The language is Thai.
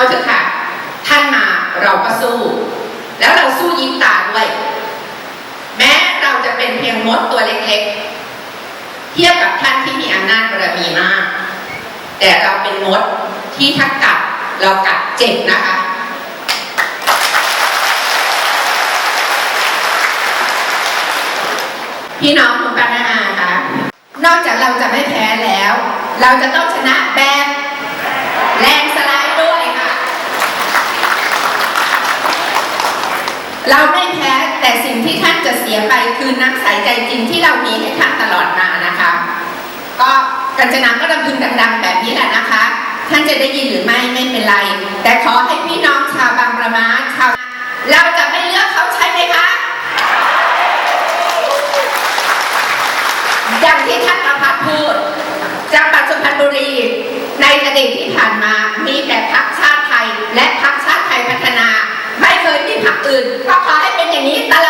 เอาเถอะค่ะ ท่านมาเราก็สู้ แล้วเราสู้ยิ้มตาด้วย แม้เราจะเป็นเพียงมดตัวเล็กๆ เทียบกับท่านที่มีอำนาจบารมีมาก แต่เราเป็นมดที่ถ้ากัดเรากัดเจ็บนะคะพี่น้องคุณปานาอาคะนอกจากเราจะไม่แพ้แล้ว เราจะต้องชนะแบบแรงสไลด์ด้วยค่ะ เราไม่แพ้แต่สิ่งที่ท่านจะเสียไปคือน้ำใสใจจริงที่เรามีให้ท่านตลอดมานะคะ ก็กัญจนาก็รำพึงดังๆแบบนี้แหละนะคะ ท่านจะได้ยินหรือไม่ไม่เป็นไร แต่ขอให้พี่น้องชาวบางประมาชาวเราจะไม่เลือกเขาใช่ไหมคะอย่างที่ท่านประพัฒพูดจังหวัดสุพรรณบุรีในอดีตที่ผ่านมามีแต่พรรคชาติไท ยและพาพาให้เป็นอย่างนี้ตลอด